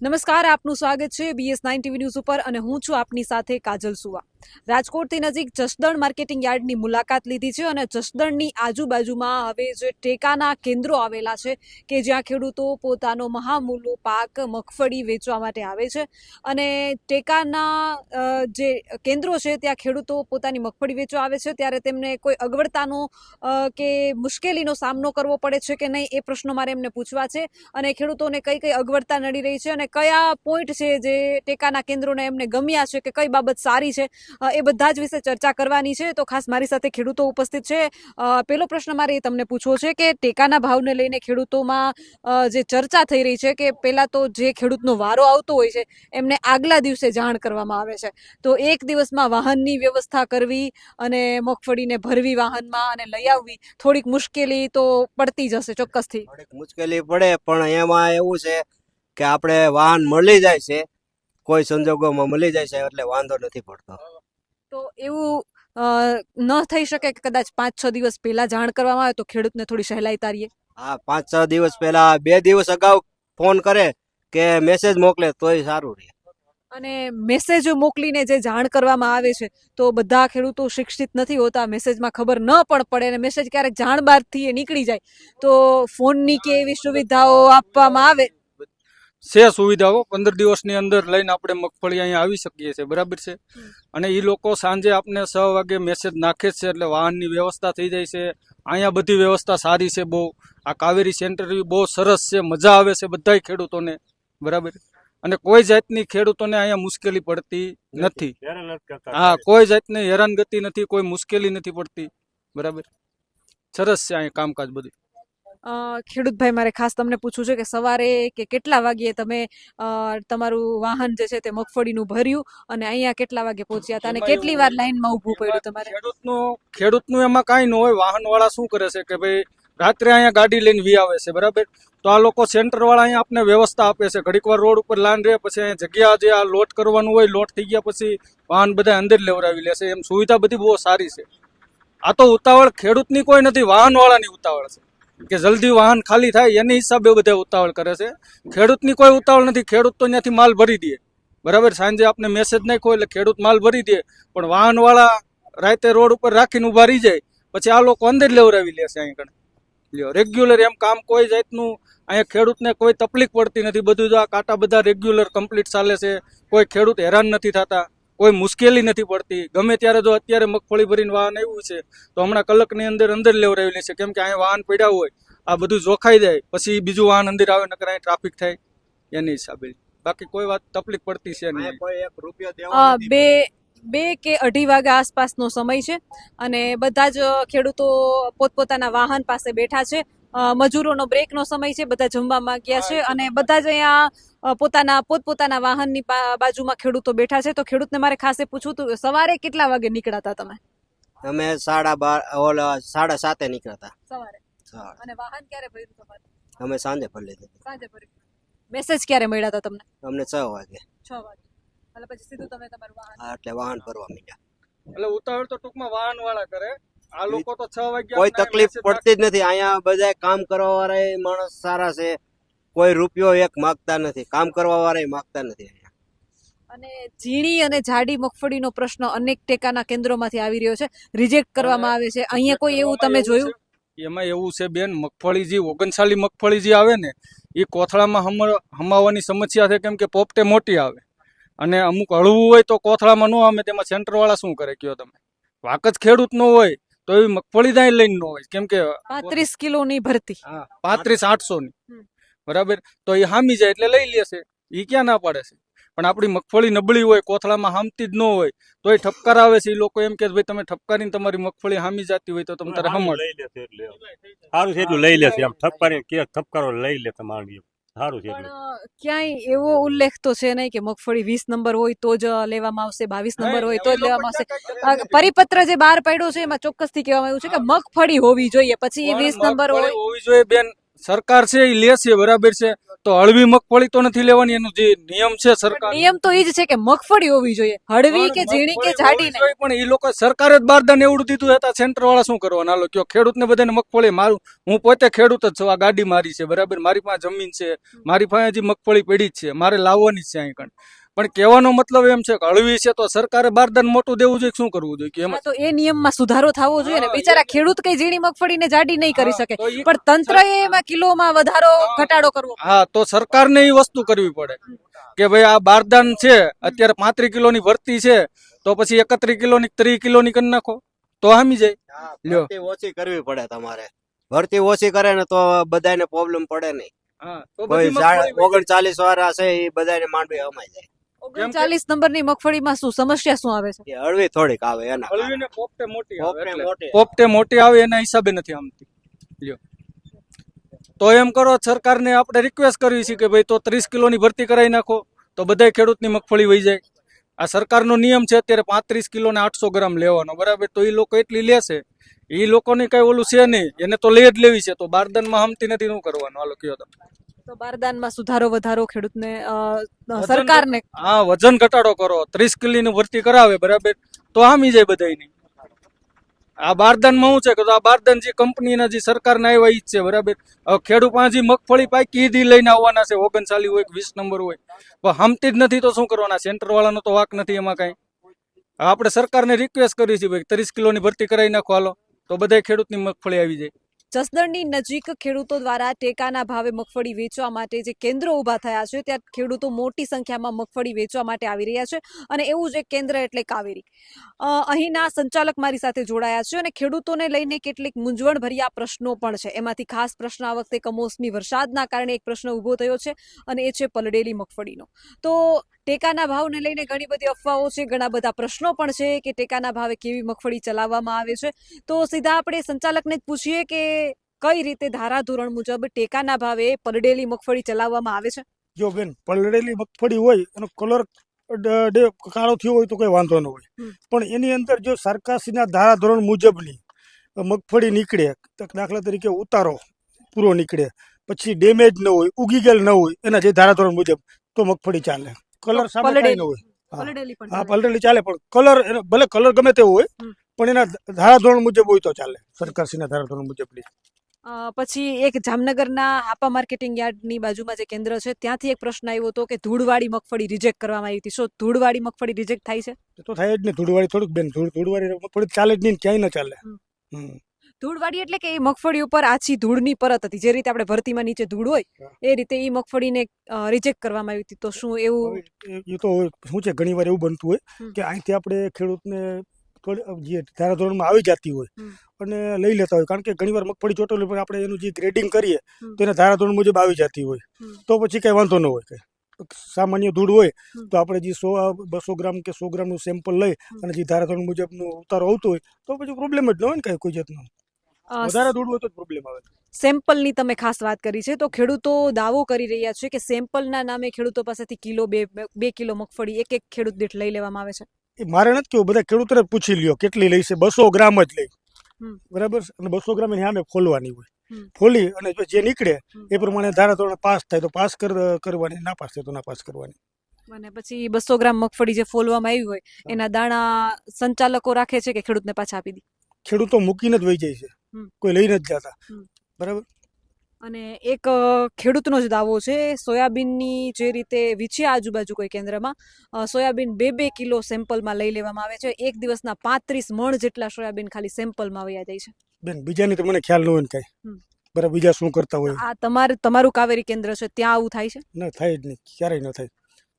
નમસ્કાર, આપનું સ્વાગત છે બીએસ નાઇન ટીવી ન્યૂઝ ઉપર અને હું છું આપની સાથે કાજલ સુવા. રાજકોટથી નજીક જસદણ માર્કેટિંગ યાર્ડની મુલાકાત લીધી છે અને જસદણની આજુબાજુમાં હવે જે ટેકાના કેન્દ્રો આવેલા છે કે જ્યાં ખેડૂતો પોતાનો મહામૂલો પાક મગફળી વેચવા માટે આવે છે અને ટેકાના જે કેન્દ્રો છે ત્યાં ખેડૂતો પોતાની મગફળી વેચવા આવે છે, ત્યારે તેમને કોઈ અગવડતાનો કે મુશ્કેલીનો સામનો કરવો પડે છે કે નહીં એ પ્રશ્નો મારે એમને પૂછવા છે અને ખેડૂતોને કઈ કઈ અગવડતા નડી રહી છે અને કયા પોઈન્ટ છે જે ટેકાના કેન્દ્રોને એમને ગમ્યા છે કે કઈ બાબત સારી છે એ બધા જ વિશે ચર્ચા કરવાની છે. તો ખાસ મારી સાથે ખેડૂતો ઉપસ્થિત છે. પેલો પ્રશ્ન મારે તમને પૂછવો છે કે ટેકાના ભાવને લઈને ખેડૂતોમાં જે ચર્ચા થઈ રહી છે કે પહેલાં તો જે ખેડૂતનો વારો આવતો હોય છે, એમને આગલા દિવસે જાણ કરવામાં આવે છે. તો એક દિવસમાં વાહનની વ્યવસ્થા કરવી અને મગફળીને ભરવી વાહનમાં અને લઈ આવવી થોડીક મુશ્કેલી તો પડતી જ હશે ચોક્કસથી. મુશ્કેલી પડે, પણ એમાં એવું છે કે આપણે વાહન મળી જાય છે. કોઈ સંજોગોમાં મળી જાય છે, એટલે વાંધો નથી પડતો. તો એવું ન થઈ શકે કે કદાચ પાંચ છ દિવસ પહેલા જાણ કરવામાં આવે તો ખેડૂતને થોડી સહેલાઈ તારીએ. આ પાંચ છ દિવસ પહેલા બે દિવસ અગાઉ ફોન કરે કે મેસેજ મોકલે તોય સારું રહે. અને મેસેજ મોકલીને જે જાણ કરવામાં આવે છે તો બધા ખેડૂતો શિક્ષિત નથી હોતા મેસેજમાં ખબર ન પણ પડે અને મેસેજ ક્યારેક જાણ બહારથી એ નીકળી જાય. તો ફોનની કે એવી સુવિધાઓ આપવામાં આવે છે સુવિધાઓ પંદર દિવસની અંદર લઈને આપણે મગફળી અહીંયા આવી શકીએ છીએ બરાબર છે? અને એ લોકો સાંજે આપને છ વાગે મેસેજ નાખે છે એટલે વાહનની વ્યવસ્થા થઈ જાય છે અહીંયા બધી વ્યવસ્થા સારી છે બહુ આ કાવેરી સેન્ટર બી બહુ સરસ છે મજા આવે છે બધાય ખેડૂતોને બરાબર? અને કોઈ જાતની ખેડૂતોને અહીંયા મુશ્કેલી પડતી નથી. હા કોઈ જાતની હેરાનગતિ નથી કોઈ મુશ્કેલી નથી પડતી બરાબર? સરસ છે અહીંયા કામકાજ બધું. ખેડૂતભાઈ મારે ખાસ તમને પૂછવું છે કે સવારે કે કેટલા વાગ્યે તમે તમારું વાહન જે છે તે મગફળીનું ભર્યું અને અહીંયા કેટલા વાગે પહોંચ્યા હતા અને કેટલી વાર લાઈનમાં ઊભું પડ્યું તમારે? ખેડૂતનું ખેડૂતનું એમાં કાંઈ ન હોય વાહનવાળા શું કરે છે કે ભાઈ રાત્રે અહીંયા ગાડી લઈને વી આવે છે બરાબર? તો આ લોકો સેન્ટર વાળા અહીંયા આપને વ્યવસ્થા આપે છે. ઘડીક વાર રોડ ઉપર લાઈન રહે પછી અહીંયા જગ્યા જે આ લોટ કરવાનું હોય લોટ થઈ ગયા પછી વાહન બધા અંદર લેવડાવી લેશે એમ સુવિધા બધી બહુ સારી છે. આ તો ઉતાવળ ખેડૂતની કોઈ નથી વાહનવાળાની ઉતાવળ છે. કે જલ્દી વાહન ખાલી થાય એની હિસાબે બધા ઉતાવળ કરે છે. ખેડૂતની કોઈ ઉતાવળ નથી. ખેડૂત તો ત્યાંથી માલ ભરી દે. બરાબર? સાંજે આપણે મેસેજ નાખ્યો એટલે ખેડૂત માલ ભરી દે. પણ વાહનવાળા રાતે રોડ ઉપર રાખીને ઊભા રહી જાય. પછી આ લોકો અંદર લેવડાવી લેશે અહીં કણે લ્યો રેગ્યુલર એમ કામ કોઈ જાતનું અહીંયા ખેડૂતને કોઈ તકલીફ પડતી નથી. બધું જો આ કાંટા બધા રેગ્યુલર કમ્પ્લીટ ચાલે છે. કોઈ ખેડૂત હેરાન નથી થતા. કોઈ મુશ્કેલી નથી પડતી. ગમે ત્યારે જો અત્યારે મગફળી ભરીને વાહન આવ્યું છે તો હમણાં કલાકની અંદર અંદર લેવડાવી છે. કેમ કે અહીંયા વાહન પડ્યા હોય આ બધું જોખાઈ જાય પછી બીજું વાહન અંદર આવે નકર અહીં ટ્રાફિક થાય. એની હિસાબે. બાકી કોઈ વાત તકલીફ પડતી છે નહીં. અહીંયા કોઈ એક રૂપિયો અ, દેવો નથી બે બે કે અઢી વાગ્યા આસપાસનો સમય છે અને બધા જ ખેડૂતો પોતપોતાના વાહન પાસે બેઠા છે. મજૂરોનો બ્રેકનો સમય છે બધા જમવામાં ગયા છે અને બધા જ અહીંયા પોતાના પોતપોતાના વાહનની બાજુમાં ખેડૂતો બેઠા છે. તો ખેડૂતને મારે ખાસે પૂછવું હતું સવારે કેટલા વાગે નીકળ્યા હતા તમે? અમે સાડા બાર ઓલા સાડા સાતે નીકળતા. સવારે? અને વાહન ક્યારે ભર્યું તમારે? અમે સાંજે ભરી લીધું સાંજે ભર્યું મેસેજ ક્યારે મળ્યા હતા તમને? અમને છ વાગે. છ વાગે. એટલે પછી સીધું તમે તમારું વાહન એટલે વાહન ભરવા માંડ્યા. એટલે ઉતાવળ તો ટૂંકમાં વાહન વાળા કરે. આ લોકો તો છ વાગ્યા કોઈ તકલીફ પડતી જ નથી. અહીંયા બધા કામ કરવા વાળા માણસ સારા છે. કોઈ રૂપિયો એક માગતા નથી. કામ કરવા વાળા માગતા નથી અને ઝીણી અને જાડી મગફળીનો પ્રશ્ન અનેક ટેકાના કેન્દ્રોમાંથી આવી રહ્યો છે. રિજેક્ટ કરવામાં આવે છે. અહીંયા કોઈ એવું તમે જોયું? એમાં એવું છે બેન મગફળી જે ઓગણસાલી મગફળી જે આવે ને એ કોથળામાં હમ હમાવાની સમસ્યા છે કેમ કે પોપટે મોટી આવે. અને અમુક હળવું હોય તો કોથળામાં ન આવે તેમાં સેન્ટર વાળા શું કરે કયો તમે? વાક જ ખેડૂત નો હોય. તો એવી મગફળી ત્યાં લઈને ન હોય. કેમ કે પાંત્રીસ કિલોની ભરતી. પાંત્રીસ આઠસો ની બરાબર? તો એ હામી જાય એટલે લઈ લેશે એ ક્યાં ના પાડે છે? પણ આપણી મગફળી નબળી હોય કોથળામાં હામતી જ ન હોય તો એ ઠપકાર આવે છે. એ લોકો એમ કે ભાઈ તમે ઠપકારીને તમારી મગફળી હામી જતી હોય તો તમે તારે હમણ લઈ લેશે એટલે સારું છે એટલું લઈ લેશે આમ ઠપકારી કે ઠપકારો લઈ લે તમારી સારું છે પણ ક્યાંય એવો ઉલ્લેખ તો છે નહીં કે મગફળી વીસ નંબર હોય તો જ લેવામાં આવશે બાવીસ નંબર હોય તો જ લેવામાં આવશે. પરિપત્ર જે બહાર પડ્યો છે એમાં ચોક્કસથી કહેવામાં આવ્યું છે કે મગફળી હોવી જોઈએ પછી એ વીસ નંબર હોય હોવી જોઈએ બેન સરકાર છે એ લેશે બરાબર છે તો હળવી મગફળી તો નથી લેવાની એનો જે નિયમ છે સરકાર નિયમ તો એ જ છે કે મગફળી હોવી જોઈએ હળવી કે ઝીણી કે જાડી નહીં પણ એ લોકો સરકારે જ બારદાન એવડું દીધું હતા સેન્ટર વાળા શું કરવાના? હાલો કયો ખેડૂતને બધાને મગફળી મારું હું પોતે ખેડૂત જ છું આ ગાડી મારી છે બરાબર? મારી પાસે જમીન છે મારી પાસે હજી મગફળી પડી જ છે મારે લાવવાની જ છે અહીં કણ. પણ કહેવાનો મતલબ એમ છે કે હળવી છે તો સરકારે બારદાન મોટું દેવું જોઈએ શું કરવું જોઈએ? કે એમ તો એ નિયમમાં સુધારો થવો જોઈએ ને. બિચારા ખેડૂત કઈ ઝીણી મગફળીને જાડી નહીં કરી શકે. પણ તંત્રએ એમાં કિલોમાં વધારો ઘટાડો કરવો હા તો સરકારને એ વસ્તુ કરવી પડે. કે ભાઈ આ બારદાન છે અત્યારે પાંત્રીસ કિલોની ભરતી છે તો પછી એકત્રીસ કિલોની ત્રીસ કિલોની કરી નાખો. તો હામી જાય. લ્યો. ઓછી કરવી પડે તમારે. ભરતી ઓછી કરે ને તો બધાને પ્રોબ્લેમ પડે નહીં. હા તો કોઈ ઓગણચાલીસ વાળા છે એ બધાને માંડવી હમાઈ જાય. ઓગણચાલીસ નંબરની મગફળીમાં શું સમસ્યા શું આવે છે? હળવી થોડીક આવે એના પોપટે મોટી આવે પોપટે મોટી. આવે એના હિસાબે નથી આમતી લ્યો. તો એમ કરો સરકારને આપણે રિક્વેસ્ટ કરવી છે કે ભાઈ તો ત્રીસ કિલોની ભરતી કરાવી નાખો તો બધાય ખેડૂતની મગફળી વહી જાય. આ સરકારનો નિયમ છે અત્યારે પાંત્રીસ કિલો ને આઠસો ગ્રામ લેવાનો. બરાબર? તો એ લોકો એટલી લેશે એ લોકોની કઈ ઓલું છે નહીં. એને તો લઈ જ લેવી છે. તો બારદાનમાં હમતી નથી શું કરવાનું? આ કયો તમે. તો બારદાનમાં સુધારો વધારો ખેડૂતને સરકારને. હા વજન ઘટાડો કરો. ત્રીસ કિલોની ભરતી કરાવે બરાબર? તો આમી જાય બધાયની. આ બારદાનમાં શું છે કે આ બારદાન જે કંપનીના જે સરકારના આવ્યા ઈ જ છે બરાબર? હવે ખેડૂત પાસે મગફળી પાકી ઈધી લઈને આવવાના છે ઓગણચાલી હોય કે વીસ નંબર હોય. પણ હમતી જ નથી તો શું કરવાના? સેન્ટર વાળાનો તો વાક નથી એમાં કાંઈ. આપણે સરકારને રિક્વેસ્ટ કરી છે ભાઈ ત્રીસ કિલોની ભરતી કરાવી નાખો હાલો. તો બધા ખેડૂતની મગફળી આવી જાય. જસદણની નજીક ખેડૂતો દ્વારા ટેકાના ભાવે મગફળી વેચવા માટે જે કેન્દ્રો ઊભા થયા છે, ત્યાં ખેડૂતો મોટી સંખ્યામાં મગફળી વેચવા માટે આવી રહ્યા છે અને એવું જ એક કેન્દ્ર એટલે કાવેરી. અહીંના સંચાલક મારી સાથે જોડાયા છે અને ખેડૂતોને લઈને કેટલીક મૂંઝવણભર્યા પ્રશ્નો પણ છે. એમાંથી ખાસ પ્રશ્ન આ વખતે કમોસમી વરસાદના કારણે એક પ્રશ્ન ઊભો થયો છે અને એ છે પલળેલી મગફળીનો. તો ટેકાના ભાવને લઈને ઘણી બધી અફવાઓ છે ઘણા બધા પ્રશ્નો પણ છે કે ટેકાના ભાવે કેવી મગફળી ચલાવવામાં આવે છે. તો સીધા આપણે સંચાલકને જ પૂછીએ કે કઈ રીતે ધારાધોરણ મુજબ ટેકાના ભાવે પલડેલી મગફળી ચલાવવામાં આવે છે? જો બેન પલળેલી મગફળી હોય એનો કલર કાળો થયો હોય તો કોઈ વાંધો ન હોય. પણ એની અંદર જો સરકારશ્રીના ધારાધોરણ મુજબની મગફળી નીકળે દાખલા તરીકે ઉતારો પૂરો નીકળે પછી ડેમેજ ન હોય ઉગી ગયેલ ન હોય એના જે ધારાધોરણ મુજબ તો મગફળી ચાલે. કલર સામે કાંઈ ન હોય. હા. પલળેલી પણ હા ચાલે. ચાલે પણ કલર એનો ભલે કલર ગમે તેવો હોય પણ એના ધારાધોરણ મુજબ હોય તો ચાલે. સરકારશ્રીના ધારાધોરણ મુજબ પછી એક જામનગરના હાપા માર્કેટિંગ યાર્ડની બાજુમાં જે કેન્દ્ર છે ત્યાંથી એક પ્રશ્ન આવ્યો હતો કે ધૂળવાળી મગફળી રિજેક્ટ કરવામાં આવી હતી. શું ધૂળવાળી મગફળી રિજેક્ટ થાય છે? તો થાય જ નહીં ધૂળવાળી થોડુંક બેન ધૂળ ધૂળવાળી મગફળી ચાલે જ નહીં ક્યાંય ન ચાલે. હમ. હમ ધૂળવાળી એટલે કે એ મગફળી ઉપર આછી ધૂળની પરત હતી. જે રીતે આપણે ભરતીમાં નીચે ધૂળ હોય એ રીતે એ મગફળીને રિજેક્ટ કરવામાં આવી હતી. તો શું એવું એ તો શું છે ઘણી વાર એવું બનતું હોય કે અહીંથી આપણે ખેડૂતને જે ધારાધોરણમાં આવી જતી હોય અને લઈ લેતા હોય. કારણ કે ઘણી વાર મગફળી ચોટેલી પણ આપણે એનું જે ગ્રેડિંગ કરીએ તો એના ધારાધોરણ મુજબ આવી જતી હોય. તો પછી કંઈ વાંધો ન હોય. કંઈ સામાન્ય ધૂળ હોય તો આપણે જે સો બસો ગ્રામ કે સો ગ્રામનું સેમ્પલ લઈ અને જે ધારાધોરણ મુજબનું ઉતારો આવતો હોય તો પછી પ્રોબ્લેમ જ ન હોય ને કંઈ કોઈ જાતનો. વધારે ધૂળ હોય તો પ્રોબ્લેમ આવે. સેમ્પલની તમે ખાસ વાત કરી છે તો ખેડૂતો દાવો કરી રહ્યા છે કે સેમ્પલના નામે ખેડૂતો પાસેથી કિલો બે બે કિલો મગફળી એક એક ખેડૂત દીઠ લઈ લેવામાં આવે છે. એ મારે નથી કેવું બધા ખેડૂતોને પૂછી લ્યો કેટલી લઈ છે બસો ગ્રામ જ લઈ. બરાબર અને બસો ગ્રામ એની સામે ખોલવાની હોય. ખોલી અને જો જે નીકળે એ પ્રમાણે ધારા ધોરણે પાસ થાય તો પાસ કરવાની ના પાસ થાય તો ના પાસ કરવાની. અને પછી બસો ગ્રામ મગફળી જે ફોલવામાં આવી હોય એના દાણા સંચાલકો રાખે છે કે ખેડૂતને પાછા આપી દી? ખેડૂતો મૂકીને જ વહી જાય છે. કોઈ લઈને જ જતા. બરાબર? અને એક ખેડૂતનો જ દાવો છે સોયાબીનની જે રીતે વીછી આજુબાજુ કોઈ કેન્દ્રમાં સોયાબીન બે બે કિલો સેમ્પલમાં લઈ લેવામાં આવે છે. એક દિવસના પાંત્રીસ મણ જેટલા સોયાબીન ખાલી સેમ્પલમાં વયા જાય છે. બેન બીજાની તો મને ખ્યાલ ન હોય ને કાંઈ. બરાબર બીજા શું કરતા હોય આ તમારે તમારું કાવેરી કેન્દ્ર છે ત્યાં આવું થાય છે? ના થાય જ નહીં ક્યારેય ન થાય.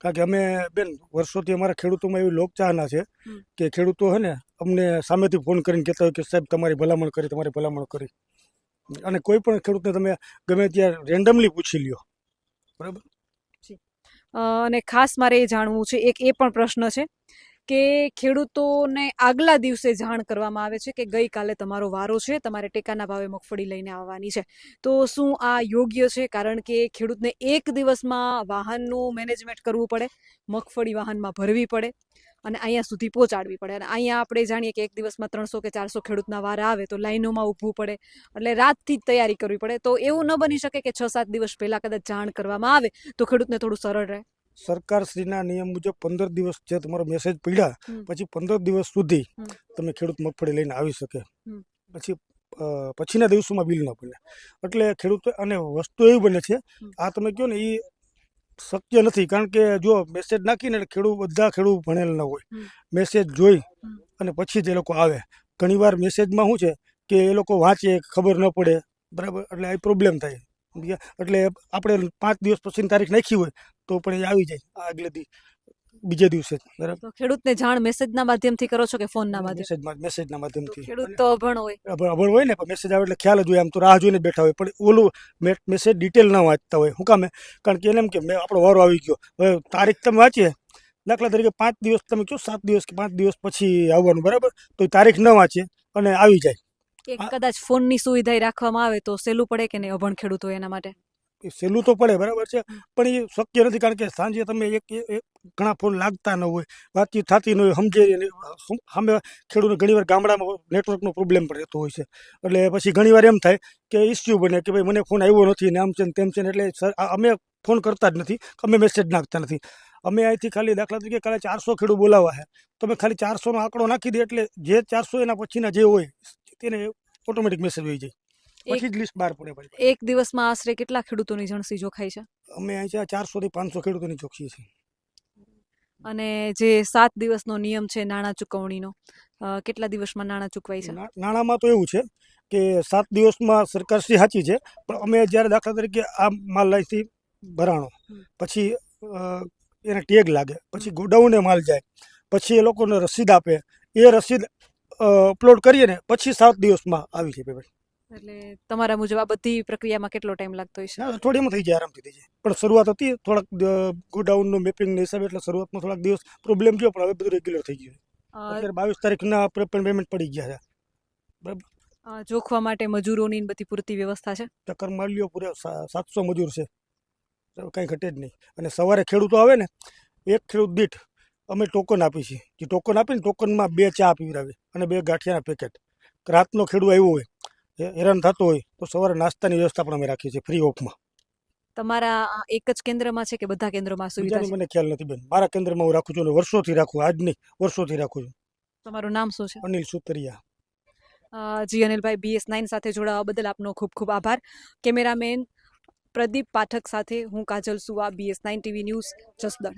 કારણ કે અમે બેન વર્ષોથી અમારા ખેડૂતોમાં એવી લોકચાહના છે કે ખેડૂતો હે ને અમને સામેથી ફોન કરીને કહેતા હોય કે સાહેબ તમારી ભલામણ કરી તમારી ભલામણ કરી. અને કોઈ પણ ખેડૂતને તમે ગમે ત્યાં રેન્ડમલી પૂછી લ્યો. બરાબર? અને ખાસ મારે એ જાણવું છે એક એ પણ પ્રશ્ન છે કે ખેડૂતોને આગલા દિવસે જાણ કરવામાં આવે છે કે ગઈકાલે તમારો વારો છે, તમારે ટેકાના ભાવે મગફળી લઈને આવવાની છે. તો શું આ યોગ્ય છે? કારણ કે ખેડૂતને એક દિવસમાં વાહનનું મેનેજમેન્ટ કરવું પડે, મગફળી વાહનમાં ભરવી પડે અને અહીંયા સુધી પહોંચાડવી પડે. અને અહીંયા આપણે જાણીએ કે એક દિવસમાં ત્રણસો કે ચારસો ખેડૂતના વાર આવે તો લાઈનોમાં ઊભવું પડે, એટલે રાતથી જ તૈયારી કરવી પડે. તો એવું ન બની શકે કે છ સાત દિવસ પહેલાં કદાચ જાણ કરવામાં આવે તો ખેડૂતને થોડું સરળ રહે. સરકારશ્રીના નિયમ મુજબ પંદર દિવસ જે તમારો મેસેજ પડ્યા પછી પંદર દિવસ સુધી તમે ખેડૂત મગફળી લઈને આવી શકે. પછી પછીના દિવસોમાં બિલ ન બને એટલે ખેડૂત અને વસ્તુ એવી બને છે આ તમે કહો ને એ શક્ય નથી. કારણ કે જો મેસેજ નાખીને એટલે ખેડૂત બધા ખેડૂત ભણેલ ન હોય. મેસેજ જોઈ અને પછી જ એ લોકો આવે. ઘણીવાર મેસેજમાં શું છે કે એ લોકો વાંચે ખબર ન પડે. બરાબર? એટલે આ પ્રોબ્લેમ થાય? એટલે આપણે પાંચ દિવસ પછીની તારીખ નાખી હોય તો પણ એ આવી જાય આગલે દી બીજે દિવસે બરાબર? ખેડૂતને જાણ મેસેજના માધ્યમથી કરો છો કે ફોનના માધ્યમ? મેસેજના માધ્યમથી. ખેડૂત તો અભણ હોય. અભણ હોય ને પણ મેસેજ આવે એટલે ખ્યાલ જ હોય આમ તો રાહ જોઈને બેઠા હોય પણ ઓલું મેસેજ ડિટેલ ના વાંચતા હોય. શું કામે કારણ કે એને એમ કે મેં આપણો વારો આવી ગયો. હવે તારીખ તમે વાંચીએ દાખલા તરીકે પાંચ દિવસ તમે કહો સાત દિવસ કે પાંચ દિવસ પછી આવવાનું બરાબર? તો તારીખ ન વાંચે અને આવી જાય. કે કદાચ ફોનની સુવિધા રાખવામાં આવે તો સહેલું પડે કે નહીં અભણ ખેડૂતો એના માટે? એ સહેલું તો પડે બરાબર છે. પણ એ શક્ય નથી કારણ કે સાંજે તમે એક ઘણા ફોન લાગતા ન હોય વાતચીત થતી ન હોય સમજે. સમ- ખેડૂતને ઘણીવાર ગામડામાં નેટવર્કનો પ્રોબ્લેમ પણ રહેતો હોય છે. એટલે પછી ઘણીવાર એમ થાય કે ઇસ્યુ બને કે ભાઈ મને ફોન આવ્યો નથી ને આમ છે ને તેમ છે ને એટલે અમે ફોન કરતા જ નથી અમે મેસેજ નાખતા નથી. અમે અહીંથી ખાલી દાખલા તરીકે કાલે ચારસો ખેડૂત બોલાવવા છે તમે ખાલી ચારસોનો આંકડો નાખી દે એટલે જે ચારસો એના પછીના જે હોય તેને ઓટોમેટિક મેસેજ હોઈ જાય. પછી જ લિસ્ટ બહાર પડે ભાઈ. એક દિવસમાં આશરે કેટલા ખેડૂતોની જણસી જોખાય છે? અમે અહીંયા ચારસો થી પાંચસો ખેડૂતોની જોખીએ છે અને જે સાત દિવસનો નિયમ છે નાણાં ચૂકવણીનો કેટલા દિવસમાં નાણાં ચૂકવાય છે? નાણાંમાં તો એવું છે કે સાત દિવસમાં સરકારશ્રી સાચી છે પણ અમે જ્યારે દાખલા તરીકે આ માલ લાઈથી ભરાણો પછી એને ટેગ લાગે પછી ગોડાઉને માલ જાય પછી એ લોકોને રસીદ આપે એ રસીદ અપલોડ કરીએ ને પછી સાત દિવસમાં આવી જાય પેમેન્ટ એટલે તમારા મુજબ આ બધી પ્રક્રિયામાં કેટલો ટાઈમ લાગતો હશે? અઠવાડિયામાં થઈ જાય આરામથી થઈ જાય. પણ શરૂઆત હતી થોડાક ગોડાઉનનો મેપિંગના હિસાબે એટલે શરૂઆતમાં થોડાક દિવસ પ્રોબ્લેમ થયો પણ હવે બધું રેગ્યુલર થઈ ગયું અત્યારે બાવીસ તારીખના પેમેન્ટ પડી ગયા છે. બરાબર? જોખવા માટે મજૂરોની બધી પૂરતી વ્યવસ્થા છે? ચક્કર માલ્યો પૂરે સાતસો મજૂર છે. કાંઈ ઘટે જ નહીં. અને સવારે ખેડૂતો આવે ને એક ખેડૂત દીઠ અમે ટોકન આપી છીએ જે ટોકન આપીને ટોકનમાં બે ચા પીવડાવે અને બે ગાંઠિયાના પેકેટ રાતનો ખેડૂત આવ્યો હોય હેરાન થતો હોય તો સવારે નાસ્તાની વ્યવસ્થા પણ અમે રાખીએ છીએ ફ્રી ઓફમાં તમારા એક જ કેન્દ્રમાં છે કે બધા કેન્દ્રોમાં સુવિધા મને ખ્યાલ નથી બેન. મારા કેન્દ્રમાં હું રાખું છું અને વર્ષોથી રાખું આજ નહીં વર્ષોથી રાખું છું. તમારું નામ શું છે? અનિલ સુતરિયા. જી અનિલભાઈ બીએસ નાઇન સાથે જોડાવા બદલ આપનો ખૂબ ખૂબ આભાર. કેમેરામેન પ્રદીપ પાઠક સાથે હું Kajal Suva BS nine TV news Jasdan.